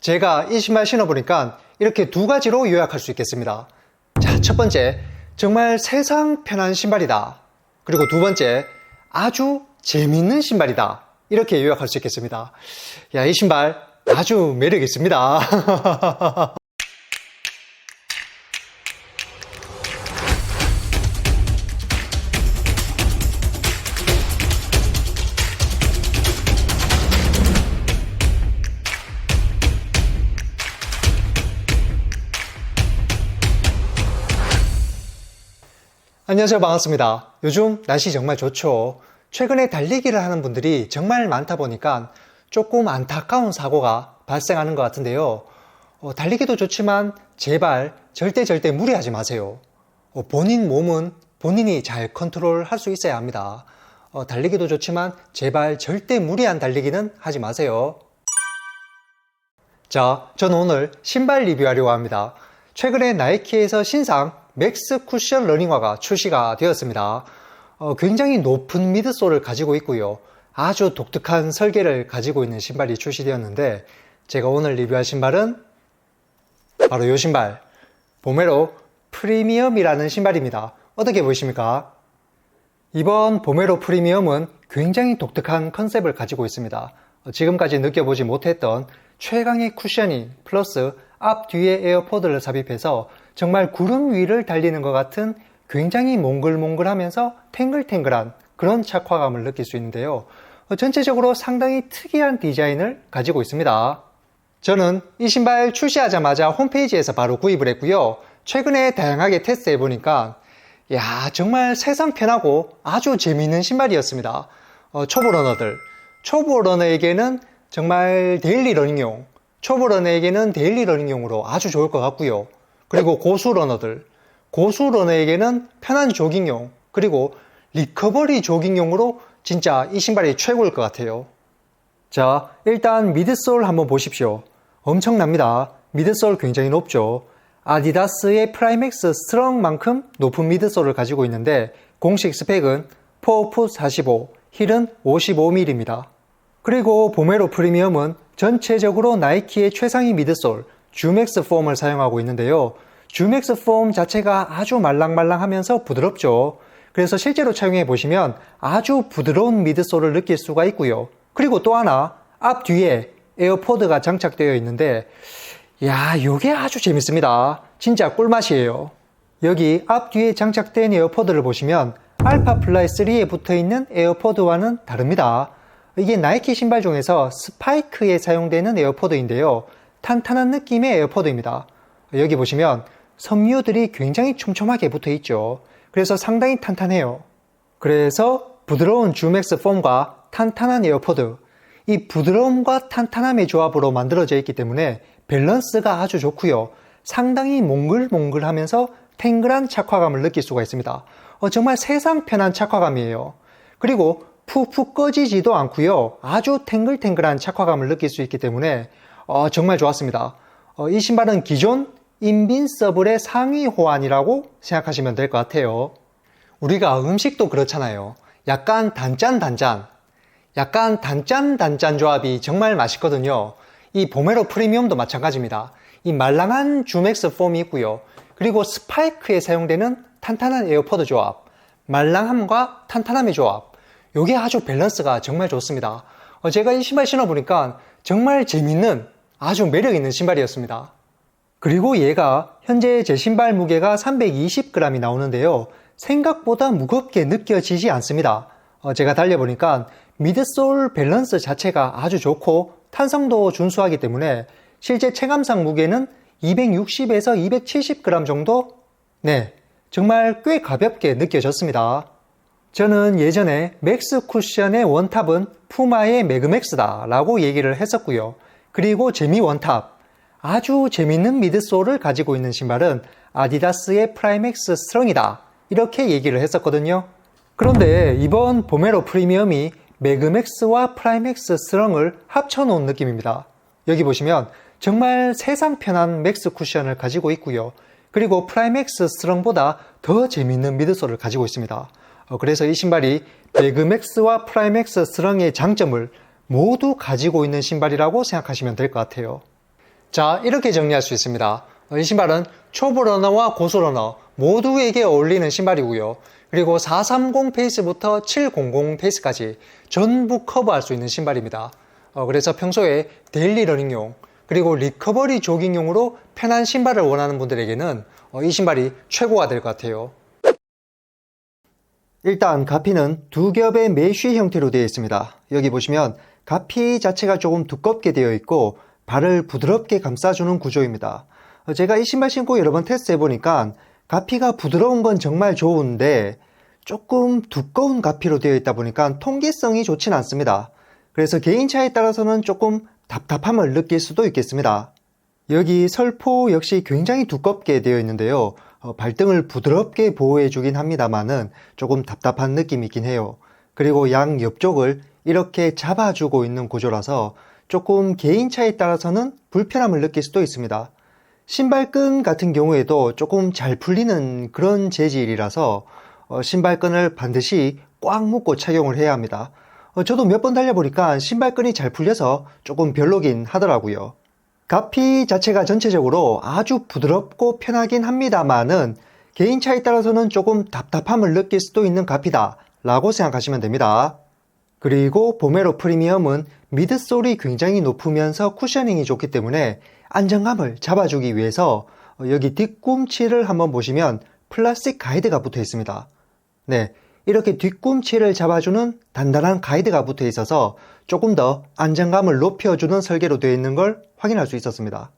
제가 이 신발 신어보니까 이렇게 두 가지로 요약할 수 있겠습니다. 자, 첫 번째, 정말 세상 편한 신발이다. 그리고 두 번째, 아주 재밌는 신발이다. 이렇게 요약할 수 있겠습니다. 야, 이 신발 아주 매력 있습니다. 안녕하세요. 반갑습니다. 요즘 날씨 정말 좋죠. 최근에 달리기를 하는 분들이 정말 많다 보니까 조금 안타까운 사고가 발생하는 것 같은데요. 어, 달리기도 좋지만 제발 절대 절대 무리하지 마세요. 어, 본인 몸은 본인이 잘 컨트롤 할 수 있어야 합니다. 어, 달리기도 좋지만 제발 절대 무리한 달리기는 하지 마세요. 자, 저는 오늘 신발 리뷰하려고 합니다. 최근에 나이키에서 신상 맥스 쿠션 러닝화가 출시가 되었습니다. 어, 굉장히 높은 미드솔을 가지고 있고요. 아주 독특한 설계를 가지고 있는 신발이 출시되었는데 제가 오늘 리뷰할 신발은 바로 이 신발 보메로 프리미엄이라는 신발입니다. 어떻게 보이십니까? 이번 보메로 프리미엄은 굉장히 독특한 컨셉을 가지고 있습니다. 어, 지금까지 느껴보지 못했던 최강의 쿠셔닝 플러스 앞 뒤에 에어포드를 삽입해서 정말 구름 위를 달리는 것 같은 굉장히 몽글몽글하면서 탱글탱글한 그런 착화감을 느낄 수 있는데요. 어, 전체적으로 상당히 특이한 디자인을 가지고 있습니다. 저는 이 신발 출시하자마자 홈페이지에서 바로 구입을 했고요. 최근에 다양하게 테스트 해 보니까 야 정말 세상 편하고 아주 재미있는 신발이었습니다. 어, 초보 러너들, 초보 러너에게는 정말 데일리 러닝용, 초보 러너에게는 데일리 러닝용으로 아주 좋을 것 같고요. 그리고 고수 러너들, 고수 러너에게는 편한 조깅용, 그리고 리커버리 조깅용으로 진짜 이 신발이 최고일 것 같아요. 자, 일단 미드솔 한번 보십시오. 엄청납니다. 미드솔 굉장히 높죠. 아디다스의 프라이맥스 스트롱만큼 높은 미드솔을 가지고 있는데 공식 스펙은 4풋 45, 힐은 55mm입니다. 그리고 보메로 프리미엄은 전체적으로 나이키의 최상위 미드솔 주맥스 폼을 사용하고 있는데요. 주맥스 폼 자체가 아주 말랑말랑하면서 부드럽죠. 그래서 실제로 착용해 보시면 아주 부드러운 미드솔을 느낄 수가 있고요. 그리고 또 하나 앞 뒤에 에어포드가 장착되어 있는데 야, 이게 아주 재밌습니다. 진짜 꿀맛이에요. 여기 앞 뒤에 장착된 에어포드를 보시면 알파 플라이 3에 붙어 있는 에어포드와는 다릅니다. 이게 나이키 신발 중에서 스파이크에 사용되는 에어포드인데요. 탄탄한 느낌의 에어포드입니다. 여기 보시면 섬유들이 굉장히 촘촘하게 붙어 있죠. 그래서 상당히 탄탄해요. 그래서 부드러운 주맥스 폼과 탄탄한 에어포드, 이 부드러움과 탄탄함의 조합으로 만들어져 있기 때문에 밸런스가 아주 좋고요. 상당히 몽글몽글하면서 탱글한 착화감을 느낄 수가 있습니다. 어, 정말 세상 편한 착화감이에요. 그리고 푹푹 꺼지지도 않고요. 아주 탱글탱글한 착화감을 느낄 수 있기 때문에 어, 정말 좋았습니다. 어, 이 신발은 기존 인빈서블의 상위 호환이라고 생각하시면 될 것 같아요. 우리가 음식도 그렇잖아요. 약간 단짠단짠, 약간 단짠단짠 조합이 정말 맛있거든요. 이 보메로 프리미엄도 마찬가지입니다. 이 말랑한 주맥스 폼이 있고요. 그리고 스파이크에 사용되는 탄탄한 에어포드 조합, 말랑함과 탄탄함의 조합. 이게 아주 밸런스가 정말 좋습니다. 어, 제가 이 신발 신어보니까 정말 재밌는 아주 매력 있는 신발이었습니다. 그리고 얘가 현재 제 신발 무게가 320g이 나오는데요. 생각보다 무겁게 느껴지지 않습니다. 어, 제가 달려보니까 미드솔 밸런스 자체가 아주 좋고 탄성도 준수하기 때문에 실제 체감상 무게는 260에서 270g 정도? 네, 정말 꽤 가볍게 느껴졌습니다. 저는 예전에 맥스 쿠션의 원탑은 푸마의 매그맥스다 라고 얘기를 했었고요. 그리고 재미 원탑, 아주 재밌는 미드솔을 가지고 있는 신발은 아디다스의 프라이맥스 스트롱이다. 이렇게 얘기를 했었거든요. 그런데 이번 보메로 프리미엄이 매그맥스와 프라이맥스 스트롱을 합쳐놓은 느낌입니다. 여기 보시면 정말 세상 편한 맥스 쿠션을 가지고 있고요. 그리고 프라이맥스 스트롱보다 더 재밌는 미드솔을 가지고 있습니다. 어, 그래서 이 신발이 매그맥스와 프라이맥스 스트롱의 장점을 모두 가지고 있는 신발이라고 생각하시면 될 것 같아요. 자, 이렇게 정리할 수 있습니다. 어, 이 신발은 초보 러너와 고수 러너 모두에게 어울리는 신발이고요. 그리고 430 페이스부터 700 페이스까지 전부 커버할 수 있는 신발입니다. 어, 그래서 평소에 데일리 러닝용 그리고 리커버리 조깅용으로 편한 신발을 원하는 분들에게는 어, 이 신발이 최고가 될 것 같아요. 일단 가피는 두 겹의 메쉬 형태로 되어 있습니다. 여기 보시면 가피 자체가 조금 두껍게 되어 있고 발을 부드럽게 감싸주는 구조입니다. 어, 제가 이 신발 신고 여러 번 테스트 해보니까 가피가 부드러운 건 정말 좋은데 조금 두꺼운 가피로 되어 있다 보니까 통기성이 좋진 않습니다. 그래서 개인차에 따라서는 조금 답답함을 느낄 수도 있겠습니다. 여기 설포 역시 굉장히 두껍게 되어 있는데요. 어, 발등을 부드럽게 보호해 주긴 합니다만은 조금 답답한 느낌이 있긴 해요. 그리고 양 옆쪽을 이렇게 잡아주고 있는 구조라서 조금 개인차에 따라서는 불편함을 느낄 수도 있습니다. 신발끈 같은 경우에도 조금 잘 풀리는 그런 재질이라서 어, 신발끈을 반드시 꽉 묶고 착용을 해야 합니다. 어, 저도 몇 번 달려보니까 신발끈이 잘 풀려서 조금 별로긴 하더라고요. 가피 자체가 전체적으로 아주 부드럽고 편하긴 합니다만은 개인차에 따라서는 조금 답답함을 느낄 수도 있는 가피다 라고 생각하시면 됩니다. 그리고 보메로 프리미엄은 미드솔이 굉장히 높으면서 쿠셔닝이 좋기 때문에 안정감을 잡아주기 위해서 여기 뒤꿈치를 한번 보시면 플라스틱 가이드가 붙어 있습니다. 네, 이렇게 뒤꿈치를 잡아주는 단단한 가이드가 붙어 있어서 조금 더 안정감을 높여주는 설계로 되어 있는 걸 확인할 수 있었습니다.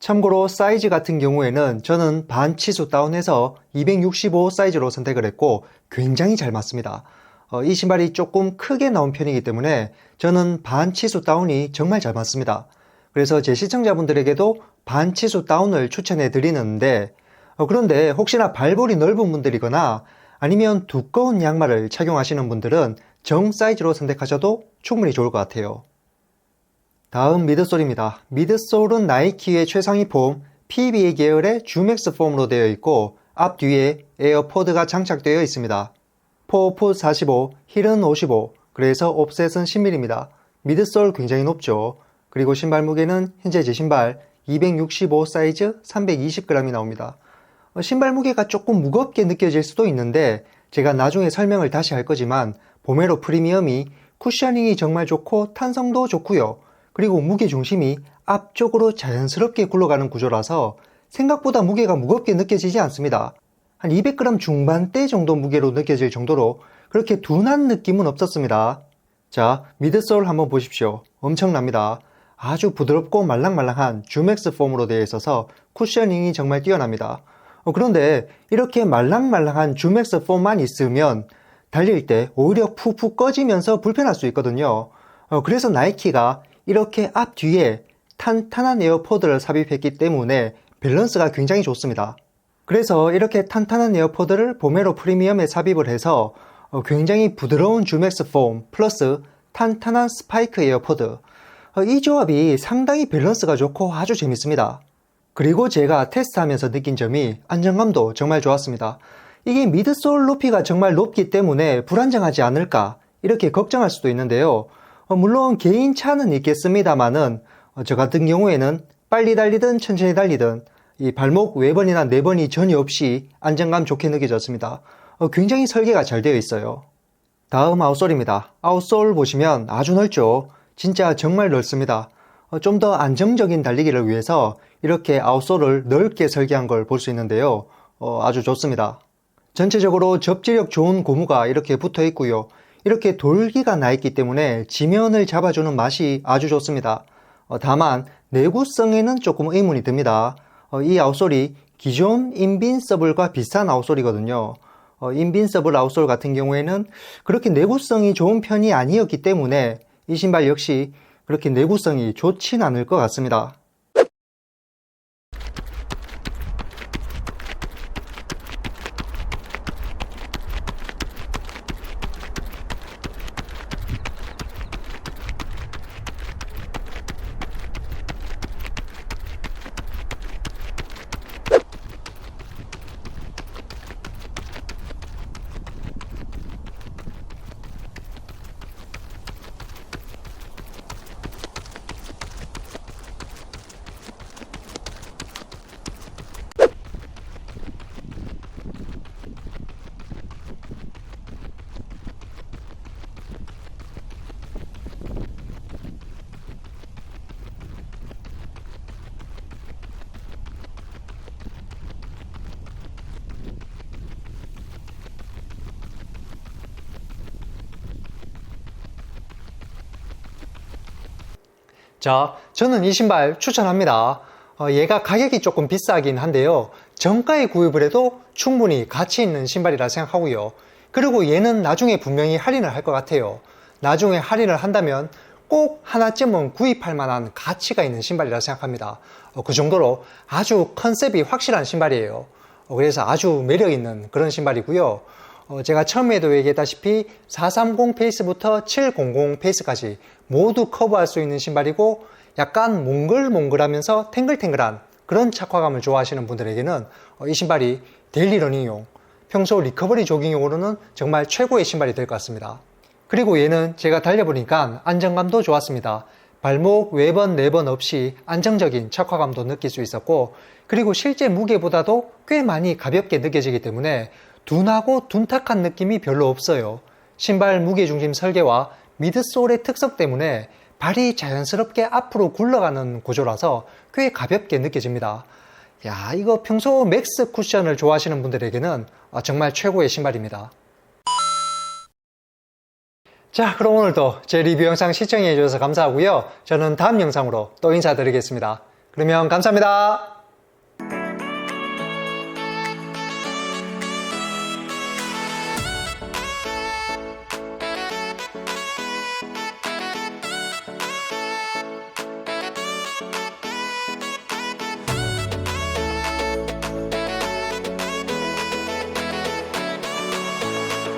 참고로 사이즈 같은 경우에는 저는 반 치수 다운해서 265 사이즈로 선택을 했고 굉장히 잘 맞습니다. 어, 이 신발이 조금 크게 나온 편이기 때문에 저는 반 치수 다운이 정말 잘 맞습니다. 그래서 제 시청자분들에게도 반 치수 다운을 추천해 드리는데 어, 그런데 혹시나 발볼이 넓은 분들이거나 아니면 두꺼운 양말을 착용하시는 분들은 정 사이즈로 선택하셔도 충분히 좋을 것 같아요. 다음 미드솔입니다. 미드솔은 나이키의 최상위 폼 PBA 계열의 주맥스 폼으로 되어 있고 앞뒤에 에어포드가 장착되어 있습니다. 포풋 45, 힐은 55, 그래서 옵셋은 10mm입니다. 미드솔 굉장히 높죠. 그리고 신발 무게는 현재 제 신발 265 사이즈 320g이 나옵니다. 어, 신발 무게가 조금 무겁게 느껴질 수도 있는데 제가 나중에 설명을 다시 할 거지만 보메로 프리미엄이 쿠셔닝이 정말 좋고 탄성도 좋고요. 그리고 무게 중심이 앞쪽으로 자연스럽게 굴러가는 구조라서 생각보다 무게가 무겁게 느껴지지 않습니다. 한 200g 중반대 정도 무게로 느껴질 정도로 그렇게 둔한 느낌은 없었습니다. 자, 미드솔 한번 보십시오. 엄청납니다. 아주 부드럽고 말랑말랑한 주맥스 폼으로 되어 있어서 쿠셔닝이 정말 뛰어납니다. 어, 그런데 이렇게 말랑말랑한 주맥스 폼만 있으면 달릴 때 오히려 푹푹 꺼지면서 불편할 수 있거든요. 어, 그래서 나이키가 이렇게 앞 뒤에 탄탄한 에어포드를 삽입했기 때문에 밸런스가 굉장히 좋습니다. 그래서 이렇게 탄탄한 에어포드를 보메로 프리미엄에 삽입을 해서 어, 굉장히 부드러운 주맥스 폼 플러스 탄탄한 스파이크 에어포드 어, 이 조합이 상당히 밸런스가 좋고 아주 재밌습니다. 그리고 제가 테스트하면서 느낀 점이 안정감도 정말 좋았습니다. 이게 미드솔 높이가 정말 높기 때문에 불안정하지 않을까 이렇게 걱정할 수도 있는데요. 어, 물론 개인 차는 있겠습니다만은 어, 저 같은 경우에는 빨리 달리든 천천히 달리든 이 발목 외번이나 네번이 전혀 없이 안정감 좋게 느껴졌습니다. 어, 굉장히 설계가 잘 되어 있어요. 다음 아웃솔입니다. 아웃솔 보시면 아주 넓죠. 진짜 정말 넓습니다. 좀더 안정적인 달리기를 위해서 이렇게 아웃솔을 넓게 설계한 걸 볼 수 있는데요. 어, 아주 좋습니다. 전체적으로 접지력 좋은 고무가 이렇게 붙어 있고요. 이렇게 돌기가 나 있기 때문에 지면을 잡아주는 맛이 아주 좋습니다. 어, 다만 내구성에는 조금 의문이 듭니다. 어, 이 아웃솔이 기존 인빈서블과 비슷한 아웃솔이거든요. 어, 인빈서블 아웃솔 같은 경우에는 그렇게 내구성이 좋은 편이 아니었기 때문에 이 신발 역시 그렇게 내구성이 좋진 않을 것 같습니다. 자, 저는 이 신발 추천합니다. 어, 얘가 가격이 조금 비싸긴 한데요. 정가에 구입을 해도 충분히 가치 있는 신발이라 생각하고요. 그리고 얘는 나중에 분명히 할인을 할 것 같아요. 나중에 할인을 한다면 꼭 하나쯤은 구입할 만한 가치가 있는 신발이라 생각합니다. 어, 그 정도로 아주 컨셉이 확실한 신발이에요. 어, 그래서 아주 매력 있는 그런 신발이고요. 어, 제가 처음에도 얘기했다시피 430 페이스부터 700 페이스까지 모두 커버할 수 있는 신발이고 약간 몽글몽글하면서 탱글탱글한 그런 착화감을 좋아하시는 분들에게는 어, 이 신발이 데일리 러닝용, 평소 리커버리 조깅용으로는 정말 최고의 신발이 될 것 같습니다. 그리고 얘는 제가 달려보니까 안정감도 좋았습니다. 발목 외번, 네번 없이 안정적인 착화감도 느낄 수 있었고, 그리고 실제 무게보다도 꽤 많이 가볍게 느껴지기 때문에 둔하고 둔탁한 느낌이 별로 없어요. 신발 무게중심 설계와 미드솔의 특성 때문에 발이 자연스럽게 앞으로 굴러가는 구조라서 꽤 가볍게 느껴집니다. 야, 이거 평소 맥스 쿠션을 좋아하시는 분들에게는 아, 정말 최고의 신발입니다. 자, 그럼 오늘도 제 리뷰 영상 시청해 주셔서 감사하고요. 저는 다음 영상으로 또 인사드리겠습니다. 그러면 감사합니다.